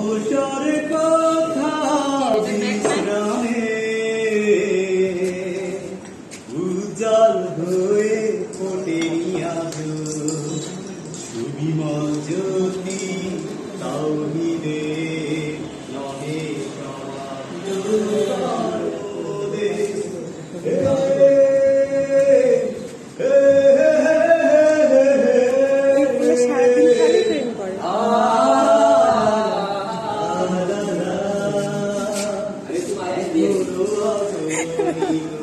অবসর কথা বিশ্রামে উজ্জ্বল হয়ে ফোটে আজ সুবিমল জ্যোতি তাওহিদে নহে はい。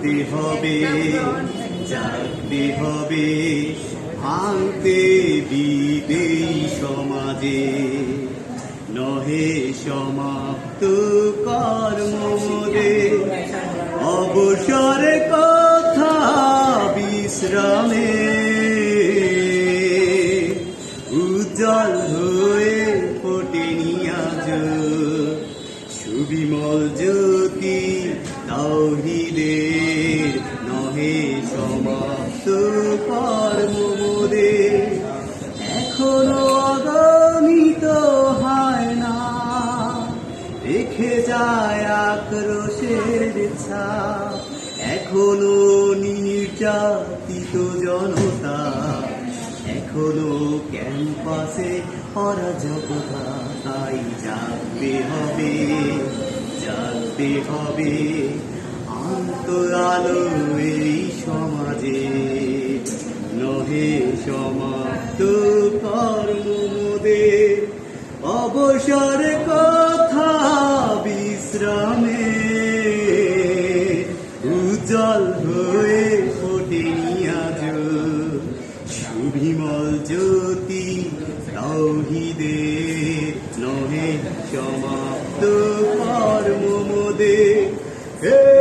জানতে হবে জানতে হবে ভাঙতে বিদেই সমাজে। নহে সমাপ্ত কর্মদে অবসর কথা বিশ্রামে। উজ্জ্বল হয়ে ফোটেনি আজ সুবিমল জ্যোতি তাওহিদের নহে সমাপ্ত কর্মদে এখনও অগণিত হয় না। রেখে যায় আক্রোশের ছাপ এখনও নির্যাতিত জনতা, এখনও ক্যাম্পাসে অরাজকতা তাই জানতে হবে জানতে হবে। এই সমাজে নহে সমাপ্ত কর্ম অবসর কথা বিশ্রামে উজ্জ্বল হয়ে ফোটে আজ। সুবিমল জ্যোতি তৌহিদে নহে সমাপ্ত কর্ম মোদে হে